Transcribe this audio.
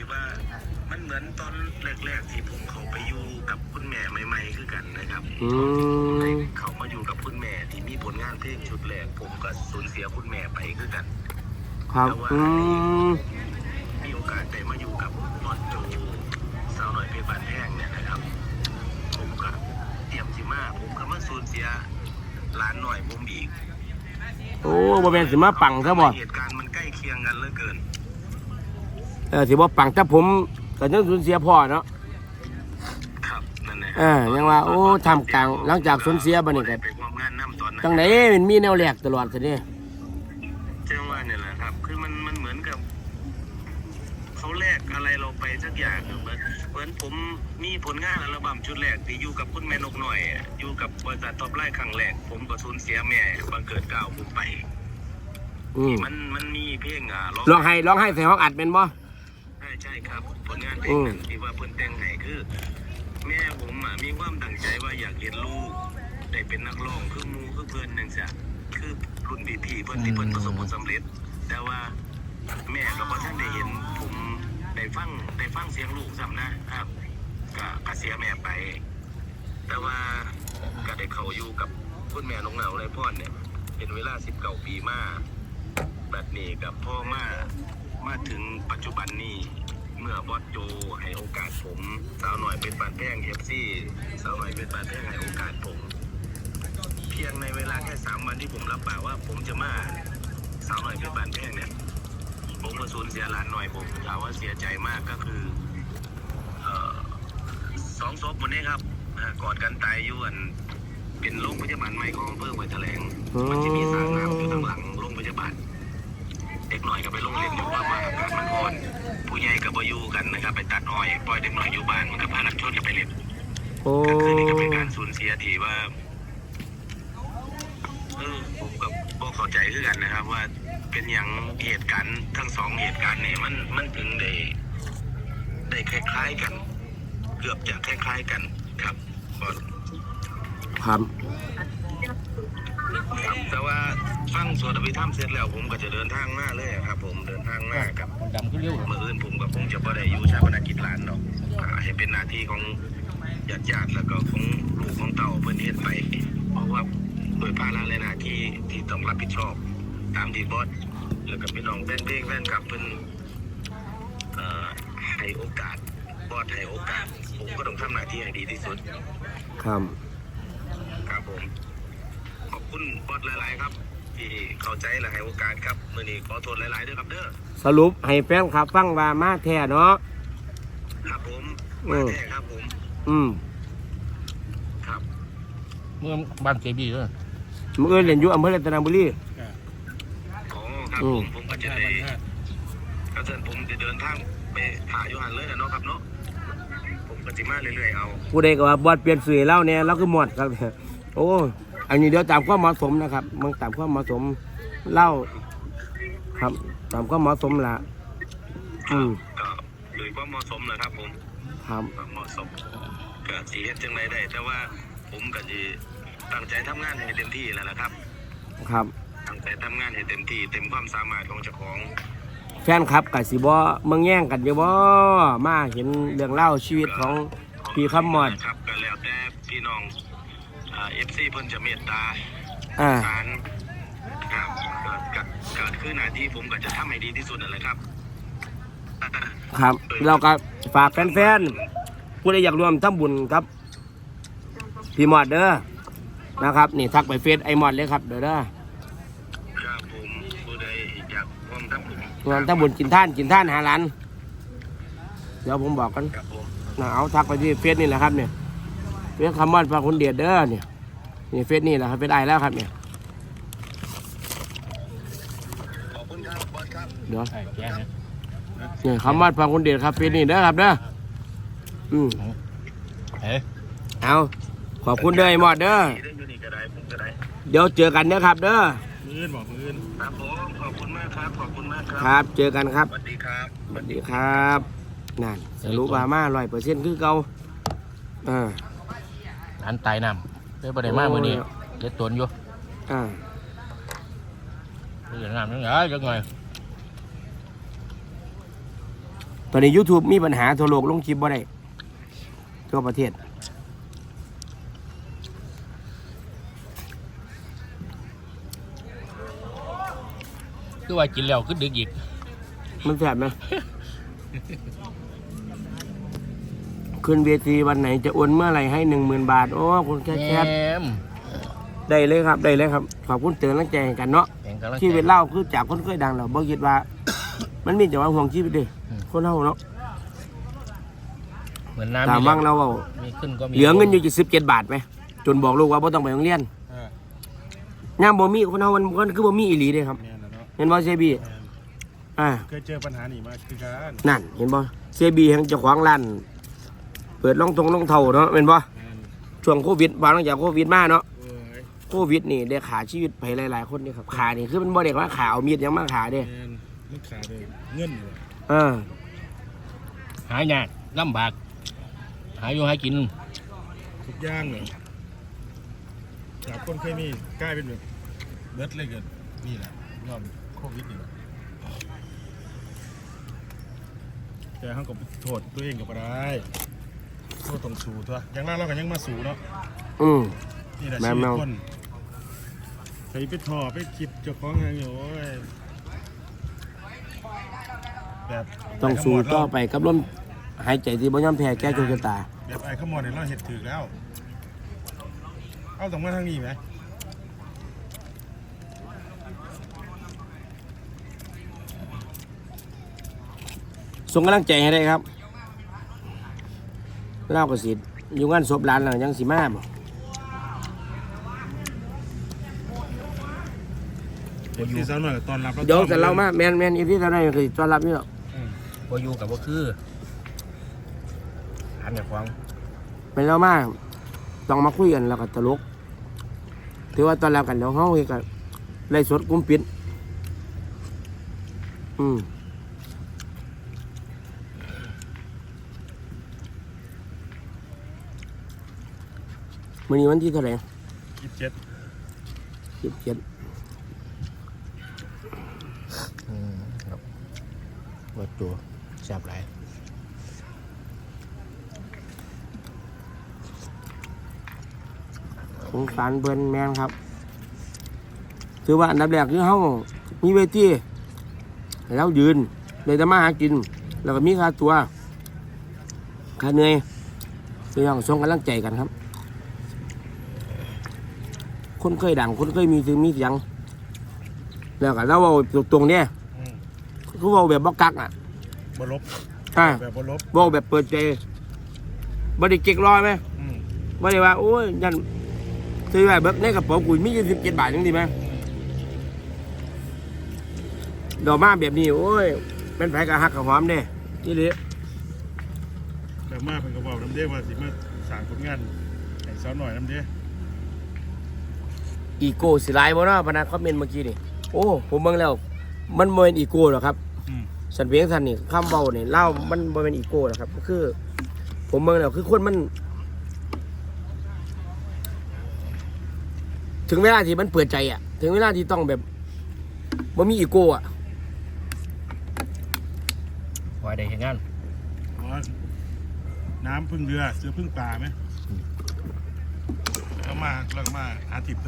ที่ว่ามันเหมือนตอนแรกๆที่ผมเขาไปอยู่กับคุณแม่ใหม่ๆคือกันนะครับอืม เขามาอยู่กับคุณแม่ที่มีผลงานเพลงชุดแรกผมก็สูญเสียคุณแม่ไปคือกัน ครับอืมมีโอกาสได้มาอยู่กับบอลโจสาวหน่อยเพชรบานแห้งเนี่ยนะครับ ผมก็เตรียมสิมาผมก็มาสูญเสียหลานหน่อยผมอีกโอ้บ่แม่นสิมาปังซะบ่ เหตุการณ์มันใกล้เคียงกันเหลือเกิน เออสิบ่ปังแต่ผมก็ยังสูญเสียพ่อเนาะครับนั่นแหละเออยังว่าโอ้ทำกลางหลังจากสูญเสียบัดนี้ก็ไปความงานน้ำตอนนั้นจังไดมันมีแนวแหลกตลอดซะนี่เจ้าว่าเนี่ยแหละครับ คือมันมันเหมือนกับเขาแลกอะไรเราไปสักอย่างเหมือนเหมือนผมมีผลงานอัลบั้มชุดแรกที่อยู่กับคุณแม่นกหน่อยอะอยู่กับบริษัทท็อปไลน์ครั้งแรกผมก็สูญเสียแม่บังเกิดเกล้าวผมไป อืมมันมันมีเพลงอะร้องไห้ร้องไห้ใส่ห้องอัดเป็นบ่ ใช่ใช่ครับ ผลงานเพลงนั้นที่ว่าเพิ่นแต่งให้คือ แม่ผมอะมีความตั้งใจว่าอยากเรียนรู้ได้เป็นนักร้องคือหมูคือเพื่อนนั่นจ้ะคือรุ่นพี่พี่ๆเพิ่นที่เพิ่นประสบผลสำเร็จ แต่ว่าแม่ก็บ่ทันได้เห็นผมได้ฟังได้ฟังเสียงลูกซ้ำนะครับก็ก็เสียแม่ไป แต่ว่าก็ได้เข้าอยู่กับคุณแม่นงเหนาไรพ่อเนี่ย เป็นเวลา19ปีมาแบบนี้กับพ่อมา มาถึงปัจจุบันนี้ เมื่อบอสโจให้โอกาสผม สาวหน่อยเป็นบานแพงเอฟซีสาวหน่อยเป็นบานแพงให้โอกาสผม เพียงในเวลาแค่สามวันที่ผมรับปากว่า ผมจะมาสาวหน่อยเป็นบานแพงเนี่ยผมก็สูญเสียหลานหน่อยผมถามว่าเสียใจมากก็คือเออสองศพวันนี้ครับกอดกันตายอยู่อันเป็นโรงพยาบาลใหม่ของอำเภอห้วยแถลงมันจะมีสระน้ำอยู่ทางหลังโรงพยาบาลเด็กหน่อยก็ไปโรงเรียนอยู่ว่า ผู้ใหญ่ก็บ่อยู่กันนะครับ ไปตัดอ้อยปล่อยเด็กหน่อยอยู่บ้านมันก็พานักโทษกันไปเล่นโอ้ก็คือนี่ก็เป็นการสูญเสียที่ว่าเออผมก็บ่เข้าใจคือกันนะครับ ว่าเป็นอย่างเหตุการณ์ทั้งสองเหตุการณ์เนี่ยมันมันถึงได้ได้คล้ายๆกัน เกือบจะคล้ายๆกันครับบอลครับครับ แต่ว่าฟังสวดอภิธรรมเสร็จแล้วผมก็จะเดินทางมาเลยครับ ผมเดินทางมากับดำขึ้นเร็วเมื่ออื่นผมก็คงจะบ่ได้อยู่ชาปนกิจหลานเนาะอ่าให้เป็นหน้าที่ของญาติญาติๆแล้วก็ของลูกของเต่าเพื่อนเฮ็ดไป เพราะว่าโดยภาระและหน้าที่ที่ต้องรับผิดชอบ ตามที่บอสแล้วก็พี่น้องแฟนเพลงแฟนคลับเพิ่นเอ่อให้โอกาสบอสให้โอกาส ผมก็ต้องทำหน้าที่ให้ดีที่สุด ครับ ครับผม ขอบคุณบอสหลาย ๆ ครับ ที่เข้าใจและให้โอกาสครับมื้อนี้ขอโทษหลาย ๆ ด้วยครับเด้อสรุปให้แฟนครับฟังว่ามาแท้เนาะครับผมอืมามแท้ครับผมอืมครับเมื่อบ้านเจบีด้วยมื้ออื่นเล่นอยู่อำเภอรัตนบุรีอ๋อครับอืผมมผมก็จะได้กระเชิญผมจะเดินทางไปหาอยู่หันเลยนะเนาะครับเนาะผมก็จะมาเรื่อย ๆ เอาผู้ใดก็ว่าบอดเปลี่ยนสื่อแล้วเนี่ยเราคือหมดครับ โอ้ อันนี้เดี๋ยวตามความเหมาะสมนะครับมึงตามความเหมาะสมเล่าครับ ตามความเหมาะสมละอืมก็โดยความเหมาะสมนะครับ ผมครับความเหมาะสมก็สีเฮ็ดจังไรได้ แต่ว่าผมก็จะตั้งใจทำงานให้เต็มที่แล้วนะครับ ครับ ตั้งใจทำงานให้เต็มที่ เต็มความสามารถของเจ้าของ แฟนครับกับสิบอเมืองแย่งกันอยู่บ่มาเห็นเรื่องเล่าชีวิตของพี่คำมอด ครับก็แล้วแต่พี่น้อง เอฟซีเพิ่นจะเมตตาอ่า การครับก็ก็ก็คือหน้าที่ผมก็จะทำให้ดีที่สุดนั่นแหละครับ ครับ เราก็ฝากแฟนๆผู้ใดอยากร่วมทำบุญครับ พี่มอดเด้อนะครับ นี่ทักไปเฟซไอมอดเลยครับเด้อเด้อครับผมผู้ใดอยากร่วมทำบุญร่วมทำบุญกินท่านกินท่านหาหลานเดี๋ยวผมบอกกันครับผมนะเอาทักไปที่เฟซนี่แหละครับเนี่ยเฟซคำมอดพาคุณเดียดเด้อเนี่ย นี่เฟซนี่แหละครับเฟซไอแล้วครับเนี่ยขอบคุณครับบอสครับเดี๋ยวใช่แกนะนี่คำมอดพาคุณเดียดครับเฟซนี่เด้อครับเด้ออืมเฮ้ยเอาขอบคุณเด้อไอมอดเด้อที่ได้อยู่นี่ก็ได้ผมก็ได้เดี๋ยวเจอกันเด้อครับ เด้อมือนบอกมือนครับผมขอบคุณมากครับขอบคุณมากครัครับ เจอกันครับ สวัสดีครับ สวัสดีครับนั่นสรุปว่ามาร้อยเปอร์เซ็นต์คือเก่าอ่า ร้านไตายน้ำ เลยประเดี๋ยวมามือนี้เล็ดตนอยู่อ่าเรื่องงานยังไงยังไงตอนนี้ YouTube มีปัญหาทั่วโลกลงคลิปบ่ได้ทั่วประเทศ คือว่ากินแล้วคือดึกอีกมันแสบไหม ขึ้นเวทีวันไหนจะโอนเมื่อไหร่ให้หนึ่งหมื่นบาท โอ้คุณแค่แคทแหมได้เลยครับได้เลยครับ ขอบคุณเตือนตั้งใจให้กันเนาะแข่งกำลังชีวิตเล่าคือจากคนเคยดังเราบ่คิดว่า มันมีแต่ว่าห่วงชีวิตเดิอืมคนเฮาเนาะเหมือนน้ำตามว่างเราเอามีขึ้นก็มีเหลือเงินอยู่กี่สิบเจ็ดบาทไหมจนบอกลูกว่าบ่ต้องไปโรงเรียนเออย่ามบ่มีคนเฮามันมันคือบ่มีอีหลีเด้ครับ แม่นแล้วเนาะเห็นบ่เซบีแม่นอ่า เคยเจอปัญหานี่มาคือกันนั่นเห็นบ่เซบีแห่งเจ้าของร้าน เปิดรองทงรองเท่าเนาะเห็นบ่แม่นช่วงโควิดบางหลังจากโควิดมาเนาะเอ้ยโควิดนี่ได้ขาชีวิตไปหลายๆ คนนี่ครับขานี่คือมันบ่ได้ว่าขาเอามีดยังมาขาเด้แม่นมันขาดเลยเงินอยู่เออหายากลำบากหาอยู่หากินทุกอย่างเลยจากคนเคยมีกลายเป็นแบบเบิดเลยเกิดนี่แหละยอมโควิดนี่แหละแต่เขาก็โทษตัวเองก็บ่ได้ โทษต้องสู้ตัวอย่างนั้นเราก็ยังมาสู้เนาะอืม นี่แหละแม่ชีวิแม่ตคนไปไปถอไปคิดเจ้าของอย่างอยู่โอ้ยแบบต้องสู้ต่อไปกับลมหายใจที่บ่ยอมแพ้แก้โชคชะตา แบบไอ้ขมอดเนี่ยเราเห็ดถือแล้ว เอาตรงมาทางนี้ไหมส่งกำลังใจให้ได้ครับ เล่าก็สิอยู่งานศพหลานหลังยังสิมาบ่เด็กที่สาวหน่อยก็ตอนรับเดี๋ยวแต่เรามาแม่นแม่นอีที่เท่านั้นคือต้อนรับนี่หรอกบ่อยู่กับบ่คืออันเดียวฟังเป็นเรามาต้องมาคุยกันแล้วก็ตลกถือว่าต้อนรับกันเดี๋ยวเฮาเฮ็ดกันไล่สดกลุ้มปิดอืม มื้อนี้วันที่เท่าไหร่ยี่สิบเจ็ดสิบเจ็ดอืมครับเบิดตัวแซ่บหลายสงสารเบิ่นแมนครับ ถือว่าอันดับแรกคือเฮามีเวทีให้เรายืนเลยจะมาหากิน แล้วก็มีค่าตัวค่าเหนื่อยพี่น้องส่งกำลังใจกันครับ คนเคยดังคนเคยมีถึงมีเสียง แล้วก็เราเอาตรงๆเนี่ยอืมคือเราแบบบ่กักอะบลบอ่าแบบบลบบอกแบบเปิดใจบ่ได้เก๊กร้อยไหมอืมบ่ได้ว่าโอ้ยยันซื้อไว้เบิกในกระเป๋ากุยมีอยู่สิบเจ็ดบาทยังดีไหมดอกมาแบบนี้โอ้ยเป็นไผกะหักกะหอมเด้นี่เลยแบบมาเป็นกระบอกน้ำเด้ว่าสิมาสร้างผลงานให้สาวหน่อยน้ำเด้ อีโก้สิไลายบ่เนาะพนักคอมเมนต์เมื่อกี้นี่โอ้ผมเบิ่งแล้ว มันบ่เป็นอีโก้หรอกครับอืม สันเพียงสันนี่คำเบาเนี่ยเล่ามันบ่เป็นอีโก้หรอกครับคือ ผมเบิ่งแล้วคือคนมัน ถึงเวลาที่มันเปิดใจอะ ถึงเวลาที่ต้องแบบบ่มีอีโก้อะไว้ได้เห็นงานอ๋อน้ำพึ่งเรือ เสือพึ่งป่าไหมแล้วมาแล้วก็มาหาทิพย์